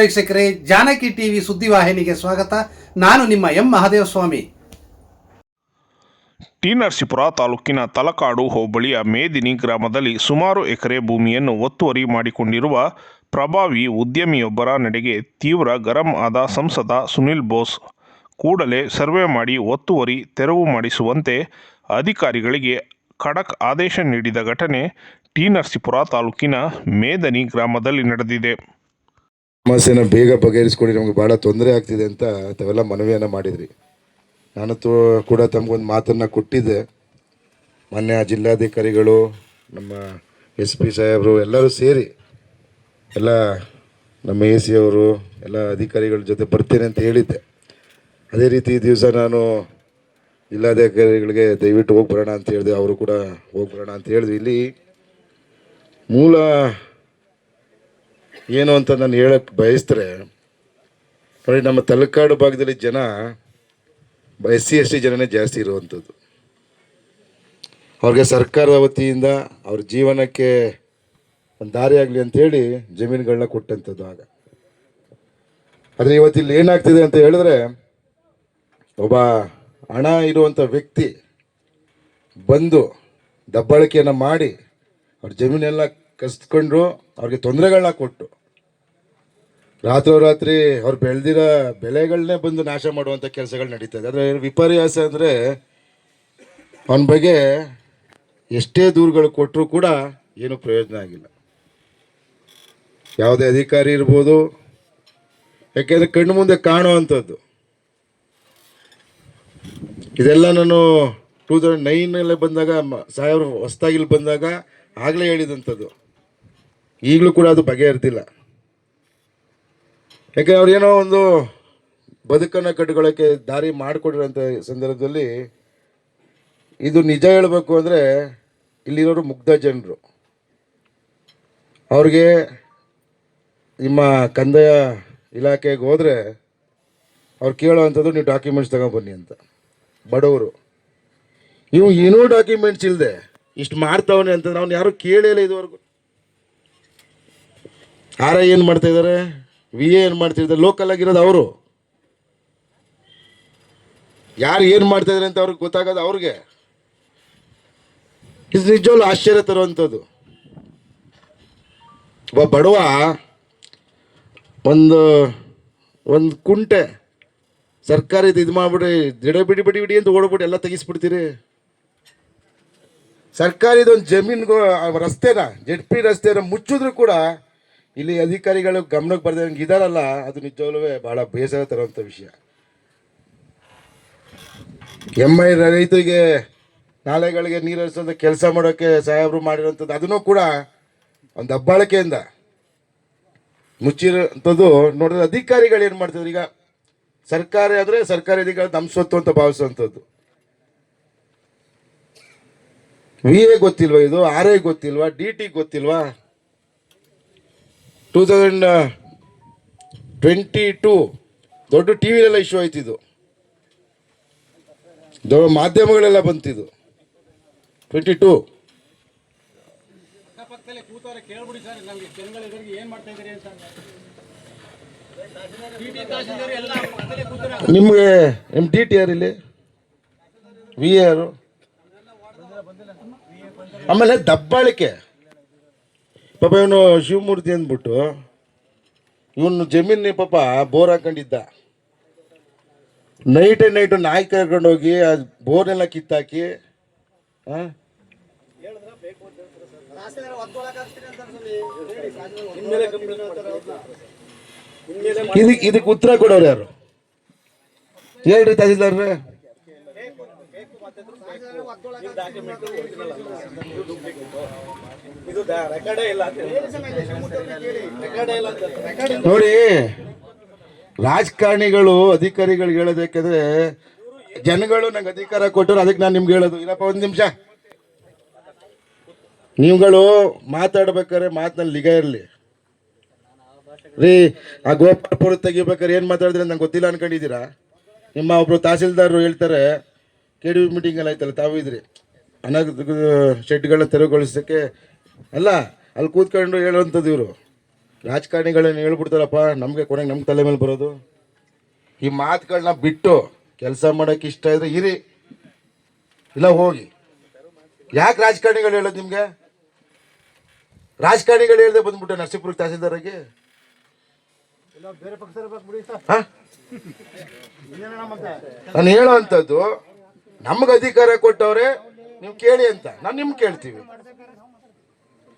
ವೀಕ್ಷಕರೇ, ಜಾನಕಿ ಟಿವಿ ಸುದ್ದಿವಾಹಿನಿಗೆ ಸ್ವಾಗತ. ನಾನು ನಿಮ್ಮ ಎಂ ಮಹಾದೇವಸ್ವಾಮಿ. ಟಿ ನರಸೀಪುರ ತಾಲೂಕಿನ ತಲಕಾಡು ಹೋಬಳಿಯ ಮೇದಿನಿ ಗ್ರಾಮದಲ್ಲಿ ಸುಮಾರು ಎಕರೆ ಭೂಮಿಯನ್ನು ಒತ್ತುವರಿ ಮಾಡಿಕೊಂಡಿರುವ ಪ್ರಭಾವಿ ಉದ್ಯಮಿಯೊಬ್ಬರ ನಡೆಗೆ ತೀವ್ರ ಗರಂ ಆದ ಸಂಸದ ಸುನಿಲ್ ಬೋಸ್ ಕೂಡಲೇ ಸರ್ವೆ ಮಾಡಿ ಒತ್ತುವರಿ ತೆರವು ಮಾಡಿಸುವಂತೆ ಅಧಿಕಾರಿಗಳಿಗೆ ಖಡಕ್ ಆದೇಶ ನೀಡಿದ ಘಟನೆ ಟಿ ನರಸೀಪುರ ತಾಲೂಕಿನ ಮೇದನಿ ಗ್ರಾಮದಲ್ಲಿ ನಡೆದಿದೆ. ಸಮಸ್ಯೆನ ಬೇಗ ಬಗೆಹರಿಸ್ಕೊಡಿ ನಮ್ಗೆ ಭಾಳ ತೊಂದರೆ ಆಗ್ತಿದೆ ಅಂತ ತಾವೆಲ್ಲ ಮನವಿಯನ್ನು ಮಾಡಿದ್ರಿ. ನಾನು ತೋ ಕೂಡ ತಮಗೊಂದು ಮಾತನ್ನು ಕೊಟ್ಟಿದ್ದೆ. ಮೊನ್ನೆ ಆ ಜಿಲ್ಲಾಧಿಕಾರಿಗಳು, ನಮ್ಮ ಎಸ್ ಪಿ ಸಾಹೇಬರು ಎಲ್ಲರೂ ಸೇರಿ ಎಲ್ಲ ನಮ್ಮ ಎ ಸಿ ಅವರು, ಎಲ್ಲ ಅಧಿಕಾರಿಗಳ ಜೊತೆ ಬರ್ತೇನೆ ಅಂತ ಹೇಳಿದ್ದೆ. ಅದೇ ರೀತಿ ಈ ದಿವಸ ನಾನು ಜಿಲ್ಲಾಧಿಕಾರಿಗಳಿಗೆ ದಯವಿಟ್ಟು ಹೋಗಿ ಬರೋಣ ಅಂತ ಹೇಳಿದೆ. ಅವರು ಕೂಡ ಹೋಗಿ ಬರೋಣ ಅಂತ ಹೇಳಿದ್ವಿ. ಇಲ್ಲಿ ಮೂಲ ಏನು ಅಂತ ನಾನು ಹೇಳಕ್ಕೆ ಬಯಸಿದ್ರೆ ನೋಡಿ ನಮ್ಮ ತಲಕಾಡು ಭಾಗದಲ್ಲಿ ಜನ ಎಸ್ ಸಿ ಎಸ್ ಟಿ ಜನನೇ ಜಾಸ್ತಿ ಇರುವಂಥದ್ದು. ಅವ್ರಿಗೆ ಸರ್ಕಾರದ ವತಿಯಿಂದ ಅವ್ರ ಜೀವನಕ್ಕೆ ಒಂದು ದಾರಿ ಆಗಲಿ ಅಂಥೇಳಿ ಜಮೀನುಗಳನ್ನ ಕೊಟ್ಟಂಥದ್ದು ಆಗ. ಆದರೆ ಇವತ್ತಿಲ್ಲಿ ಏನಾಗ್ತಿದೆ ಅಂತ ಹೇಳಿದ್ರೆ, ಒಬ್ಬ ಹಣ ಇರುವಂಥ ವ್ಯಕ್ತಿ ಬಂದು ದಬ್ಬಾಳಿಕೆಯನ್ನು ಮಾಡಿ ಅವ್ರ ಜಮೀನೆಲ್ಲ ಕಸ್ಕೊಂಡ್ರು ಅವ್ರಿಗೆ ತೊಂದರೆಗಳನ್ನ ಕೊಟ್ಟು ರಾತ್ರೋರಾತ್ರಿ ಅವ್ರು ಬೆಳೆದಿರೋ ಬೆಳೆಗಳನ್ನೇ ಬಂದು ನಾಶ ಮಾಡುವಂಥ ಕೆಲಸಗಳು ನಡೀತಾ ಇದೆ. ಆದರೆ ವಿಪರ್ಯಾಸ ಅಂದರೆ ಅವನ ಬಗ್ಗೆ ಎಷ್ಟೇ ದೂರುಗಳು ಕೊಟ್ಟರೂ ಕೂಡ ಏನೂ ಪ್ರಯೋಜನ ಆಗಿಲ್ಲ. ಯಾವುದೇ ಅಧಿಕಾರಿ ಇರ್ಬೋದು ಯಾಕೆಂದರೆ ಕಣ್ಣು ಮುಂದೆ ಕಾಣುವಂಥದ್ದು. ಇದೆಲ್ಲ ನಾನು ಟೂ ತೌಸಂಡ್ ನೈನಲ್ಲೇ ಬಂದಾಗ ಸಾಹೇಬ್ರು ಹೊಸ್ದಾಗಿ ಇಲ್ಲಿ ಬಂದಾಗ ಆಗಲೇ ಹೇಳಿದಂಥದ್ದು. ಈಗಲೂ ಕೂಡ ಅದು ಬಗೆಹರ್ತಿಲ್ಲ ಯಾಕೆ ಅವ್ರು ಏನೋ ಒಂದು ಬದುಕನ್ನು ಕಟ್ಕೊಳ್ಳೋಕ್ಕೆ ದಾರಿ ಮಾಡಿಕೊಡಿರೋಂಥ ಸಂದರ್ಭದಲ್ಲಿ ಇದು ನಿಜ ಹೇಳಬೇಕು ಅಂದರೆ ಇಲ್ಲಿರೋರು ಮುಗ್ಧ ಜನರು. ಅವ್ರಿಗೆ ನಿಮ್ಮ ಕಂದಾಯ ಇಲಾಖೆಗೆ ಹೋದರೆ ಅವ್ರು ಕೇಳೋವಂಥದ್ದು ನೀವು ಡಾಕ್ಯುಮೆಂಟ್ಸ್ ತಗೊಂಬನ್ನಿ ಅಂತ. ಬಡವರು. ಇವು ಏನೂ ಡಾಕ್ಯುಮೆಂಟ್ಸ್ ಇಲ್ಲದೆ ಇಷ್ಟು ಮಾಡ್ತಾವನೆ ಅಂತ ಅವ್ನು ಯಾರು ಕೇಳೇ ಇಲ್ಲ ಇದುವರೆಗೂ. ಆರ ಏನು ಮಾಡ್ತಾ ಇದ್ದಾರೆ ವಿ ಎ ಏನು ಮಾಡ್ತಿದ್ದಾರೆ? ಲೋಕಲ್ ಆಗಿರೋದು ಅವರು. ಯಾರು ಏನು ಮಾಡ್ತಾ ಇದ್ದಾರೆ ಅಂತ ಅವ್ರಿಗೆ ಗೊತ್ತಾಗೋದು ಅವ್ರಿಗೆ. ಇದು ನಿಜವಲ್ಲೂ ಆಶ್ಚರ್ಯ ತರುವಂಥದ್ದು. ಒಬ್ಬ ಬಡವ ಒಂದು ಒಂದು ಕುಂಟೆ ಸರ್ಕಾರಿ ಇದು ಮಾಡ್ಬಿಡ್ರಿ ದಿಡ ಬಿಡಿ ಬಿಡಿ ಬಿಡಿ ಅಂತ ಓಡ್ಬಿಟ್ಟು ಎಲ್ಲ ತೆಗಿಸ್ಬಿಡ್ತೀರಿ. ಸರ್ಕಾರಿದ ಇದೊಂದು ಜಮೀನ್ಗೂ ರಸ್ತೆನ, ಜೆಡ್ ಪಿ ರಸ್ತೆನ ಮುಚ್ಚಿದ್ರು ಕೂಡ ಇಲ್ಲಿ ಅಧಿಕಾರಿಗಳು ಗಮನಕ್ಕೆ ಬರ್ದಂಗೆ ಇದಾರಲ್ಲ, ಅದು ನಿಜವಲ್ಲವೇ ಬಹಳ ಬೇಸರ ತರುವಂಥ ವಿಷಯ. ಎಂ ರೈತರಿಗೆ ನಾಲೆಗಳಿಗೆ ನೀರು ಹರಿಸೋದು ಕೆಲಸ ಮಾಡೋಕ್ಕೆ ಸಾಹೇಬರು ಮಾಡಿರೋಂಥದ್ದು, ಅದನ್ನು ಕೂಡ ಒಂದು ದಬ್ಬಾಳಿಕೆಯಿಂದ ಮುಚ್ಚಿರೋಂಥದ್ದು ನೋಡಿದ್ರೆ ಅಧಿಕಾರಿಗಳು ಏನು ಮಾಡ್ತಿದ್ರು? ಈಗ ಸರ್ಕಾರ ಆದರೆ ಸರ್ಕಾರಿ ಅಧಿಕಾರಿ ನಮ್ಮ ಸ್ವತ್ತು ಅಂತ ಭಾವಿಸುವಂಥದ್ದು. ವಿ ಎ ಗೊತ್ತಿಲ್ವಾ ಇದು? ಆರ್ ಐ ಗೊತ್ತಿಲ್ವಾ? ಡಿ ಟಿ ಗೊತ್ತಿಲ್ವಾ? ಟೂ ತೌಸಂಡ್ ಟ್ವೆಂಟಿ ಟೂ ದೊಡ್ಡ ಟಿ ವಿಲೆಲ್ಲ ಇಶ್ಯೂ ಆಯ್ತಿದ್ದು. ದೊಡ್ಡ ಮಾಧ್ಯಮಗಳೆಲ್ಲ ಬಂತಿದ್ದು. ಟ್ವೆಂಟಿ ಟೂ ನಿಮಗೆ ಎಂ ಟಿ ಟಿ ಆರ್ ಇಲ್ಲಿ? ವಿ ಆರು ಆಮೇಲೆ ದಬ್ಬಾಳಿಕೆ. ಪಾಪ ಇವನು ಶಿವಮೂರ್ತಿ ಅಂದ್ಬಿಟ್ಟು, ಇವನು ಜಮೀನ್ ಪಾಪ ಬೋರ್ ಹಾಕೊಂಡಿದ್ದ. ನೈಟ್ ನೈಟು ನಾಯಿ ಕರ್ಕೊಂಡು ಹೋಗಿ ಆ ಬೋರ್ನೆಲ್ಲ ಕಿತ್ತಾಕಿ ಹಾಂ ಇದಕ್ಕೆ ಇದಕ್ಕೆ ಉತ್ತರ ಕೊಡೋರು ಯಾರು? ಹೇಳ್ರಿ ತಹಸೀಲ್ದಾರ್ರೆ. ನೋಡಿ ರಾಜಕಾರಣಿಗಳು ಅಧಿಕಾರಿಗಳಿಗೆ ಹೇಳೋದಕ್ಕೆಂದ್ರೆ ಜನಗಳು ನಂಗೆ ಅಧಿಕಾರ ಕೊಟ್ಟರು ಅದಕ್ಕೆ ನಾನು ನಿಮ್ಗೆ ಹೇಳೋದು. ಇಲ್ಲಪ್ಪ ಒಂದು ನಿಮಿಷ. ನೀವುಗಳು ಮಾತಾಡ್ಬೇಕಾದ್ರೆ ಮಾತಿನಲ್ಲಿ ಲಿಗ ಇರಲಿ. ರೀ ಆ ಗೋಪಾಲ್ಪುರ ತೆಗಿಬೇಕಾದ್ರೆ ಏನು ಮಾತಾಡಿದ್ರೆ ನಂಗೆ ಗೊತ್ತಿಲ್ಲ ಅನ್ಕೊಂಡಿದ್ದೀರಾ? ನಿಮ್ಮ ಒಬ್ರು ತಹಸೀಲ್ದಾರರು ಹೇಳ್ತಾರೆ ಕೆ ಡಿ ಮೀಟಿಂಗ್ ಎಲ್ಲ ಆಯ್ತಲ್ಲ ತಾವು ಇದ್ರಿ. ಅನಗ ಶೆಡ್ಗಳನ್ನ ತೆರವುಗೊಳಿಸೋಕ್ಕೆ ಅಲ್ಲ ಅಲ್ಲಿ ಕೂತ್ಕೊಂಡು ಹೇಳುವಂಥದ್ದು ಇವರು. ರಾಜಕಾರಣಿಗಳನ್ನ ಹೇಳ್ಬಿಡ್ತಾರಪ್ಪ ನಮಗೆ ಕೊನೆಗೆ ನಮ್ಮ ತಲೆ ಮೇಲೆ ಬರೋದು. ಈ ಮಾತುಗಳನ್ನ ಬಿಟ್ಟು ಕೆಲಸ ಮಾಡೋಕೆ ಇಷ್ಟ ಇದ್ರೆ ಇರಿ. ಇಲ್ಲ ಹೋಗಿ. ಯಾಕೆ ರಾಜಕಾರಣಿಗಳು ಹೇಳೋದು ನಿಮಗೆ? ರಾಜಕಾರಣಿಗಳು ಹೇಳ್ದೆ ಬಂದ್ಬಿಟ್ಟೆ ನರಸೀಪುರ ತಹಸೀಲ್ದಾರಾಗಿ ನಾನು ನಾನು ಹೇಳೋವಂಥದ್ದು ನಮ್ಗೆ ಅಧಿಕಾರ ಕೊಟ್ಟವ್ರೆ, ನೀವು ಕೇಳಿ ಅಂತ. ನಾನು ನಿಮ್ಗೆ ಕೇಳ್ತೀವಿ.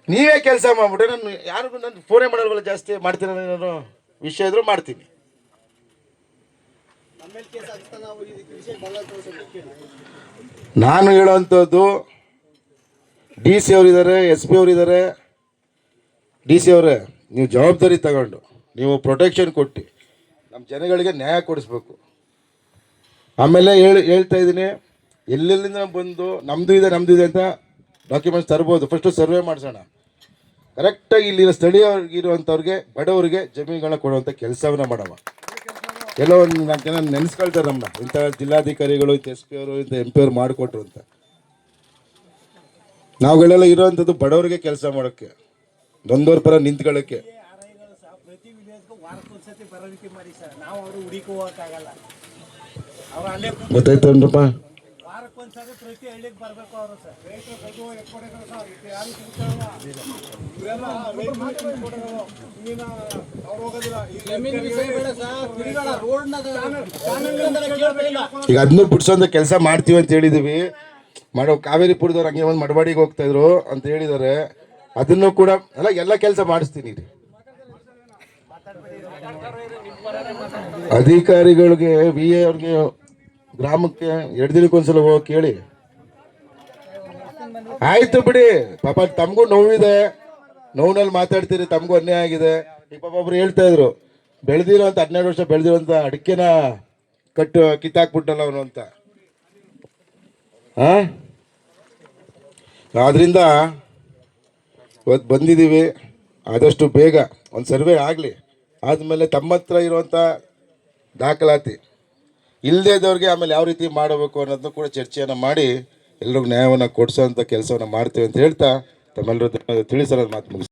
ನೀವೇ ಕೆಲಸ ಮಾಡ್ಬಿಟ್ರೆ ನಾನು ಯಾರಿಗೂ ನಾನು ಫೋನೇ ಮಾಡಲ್ವಲ್ಲ ಜಾಸ್ತಿ ಮಾಡ್ತೀನಿ ನಾನು ವಿಷಯ ಇದ್ರು ಮಾಡ್ತೀನಿ. ನಾನು ಹೇಳೋವಂಥದ್ದು ಡಿ ಸಿ ಅವರಿದ್ದಾರೆ ಎಸ್ ಪಿ ಅವರಿದ್ದಾರೆ ಡಿ ಸಿ ಅವರೇ, ನೀವು ಜವಾಬ್ದಾರಿ ತಗೊಂಡು, ನೀವು ಪ್ರೊಟೆಕ್ಷನ್ ಕೊಟ್ಟು ನಮ್ಮ ಜನಗಳಿಗೆ ನ್ಯಾಯ ಕೊಡಿಸ್ಬೇಕು. ಆಮೇಲೆ ಹೇಳಿ, ಹೇಳ್ತಾ ಇದ್ದೀನಿ ಎಲ್ಲೆಲ್ಲಿಂದ ಬಂದು ನಮ್ಮದು ಇದೆ ನಮ್ಮದು ಇದೆ ಅಂತ ಡಾಕ್ಯುಮೆಂಟ್ಸ್ ತರ್ಬೋದು. ಫಸ್ಟು ಸರ್ವೆ ಮಾಡಿಸೋಣ. ಕರೆಕ್ಟಾಗಿ ಇಲ್ಲಿರೋ ಸ್ಥಳೀಯವಾಗಿರುವಂಥವ್ರಿಗೆ ಬಡವರಿಗೆ ಜಮೀನುಗಳನ್ನ ಕೊಡುವಂಥ ಕೆಲಸವನ್ನ ಮಾಡವ ಕೆಲವೊಂದು ನಮ್ಮ ಜನ ನೆನೆಸ್ಕೊಳ್ತಾರೆ ನಮ್ಮ, ಇಂಥ ಜಿಲ್ಲಾಧಿಕಾರಿಗಳು, ಇಂಥ ಎಸ್ ಪಿ ಅವರು, ಇಂಥ ಎಂ ಪಿ ಅವರು ಮಾಡಿಕೊಟ್ರು ಅಂತ. ನಾವುಗಳೆಲ್ಲ ಇರೋವಂಥದ್ದು ಬಡವರಿಗೆ ಕೆಲಸ ಮಾಡೋಕ್ಕೆ ನೊಂದವ್ರ ಪರ ನಿಂತ್ಕೊಳ್ಳೋಕ್ಕೆ. ಆರ್ಐಗಳು ಸಹ ಪ್ರತಿ ಹಳ್ಳಿಗೆ ಬರಬೇಕು ಅವರು ಸರ್. ರೈತರು ಕದ್ದು ಎತ್ಕೊಡೋದು ಸರ್ ಇದು ಯಾರು ಸಿಗ್ತಾರಲ್ಲ ಇವೆಲ್ಲ ರೈತರು ಮಾತ್ರ ಕೊಡೋದು. ಇನ್ನಿನ ಅವ್ರು ಹೋಗೋದಿಲ್ಲ. ಈ ಈಗ ಅದನ್ನೂ ಬಿಡ್ಸೋಂಥ ಕೆಲಸ ಮಾಡ್ತೀವಿ ಅಂತ ಹೇಳಿದೀವಿ. ಮಾಡೋ ಕಾವೇರಿಪುರದವ್ರು ಹಂಗೆ ಒಂದು ಮಡವಾಡಿಗೆ ಹೋಗ್ತಾ ಇದ್ರು ಅಂತ ಹೇಳಿದ್ದಾರೆ ಅದನ್ನು ಕೂಡ ಅಲ್ಲ ಎಲ್ಲ ಕೆಲಸ ಮಾಡಿಸ್ತೀನಿ ರೀ ಅಧಿಕಾರಿಗಳಿಗೆ ವಿ ಎ ಅವ್ರಿಗೆ ಗ್ರಾಮಕ್ಕೆ ಎರಡು ದಿನಕ್ಕೊಂದ್ಸಲ ಹೋಗಿ ಕೇಳಿ. ಆಯ್ತು ಬಿಡಿ. ಪಾಪ ತಮಗೂ ನೋವಿದೆ. ನೋವಿನಲ್ಲಿ ಮಾತಾಡ್ತೀರಿ, ತಮಗೂ ಅನ್ಯಾಯ ಆಗಿದೆ. ಈ ಪಾಪ ಒಬ್ರು ಹೇಳ್ತಾ ಇದ್ರು, ಬೆಳೆದಿರೋ ಅಂತ ಹನ್ನೆರಡು ವರ್ಷ ಬೆಳೆದಿರೋಂತ ಅಡಿಕೆನ ಕಟ್ಟು, ಕಿತ್ತಾಕ್ಬಿಟ್ಟಲ್ಲ ಅವನು ಅಂತ. ಆದ್ರಿಂದ ಇವತ್ತು ಬಂದಿದ್ದೀವಿ. ಆದಷ್ಟು ಬೇಗ, ಒಂದು ಸರ್ವೆ ಆಗಲಿ. ಆದಮೇಲೆ ತಮ್ಮ ಹತ್ರ ಇರುವಂಥ ದಾಖಲಾತಿ. ಇಲ್ಲದೇ ಇದ್ದವ್ರಿಗೆ ಆಮೇಲೆ ಯಾವ ರೀತಿ ಮಾಡಬೇಕು ಅನ್ನೋದನ್ನು ಕೂಡ ಚರ್ಚೆಯನ್ನು ಮಾಡಿ ಎಲ್ರಿಗೂ ನ್ಯಾಯವನ್ನು ಕೊಡಿಸೋಂಥ ಕೆಲಸವನ್ನು ಮಾಡ್ತೇವೆ ಅಂತ ಹೇಳ್ತಾ ತಮ್ಮೆಲ್ಲರೂ ತಿಳಿಸೋದು ಮಾತು ಮುಗಿಸ್ತೀನಿ.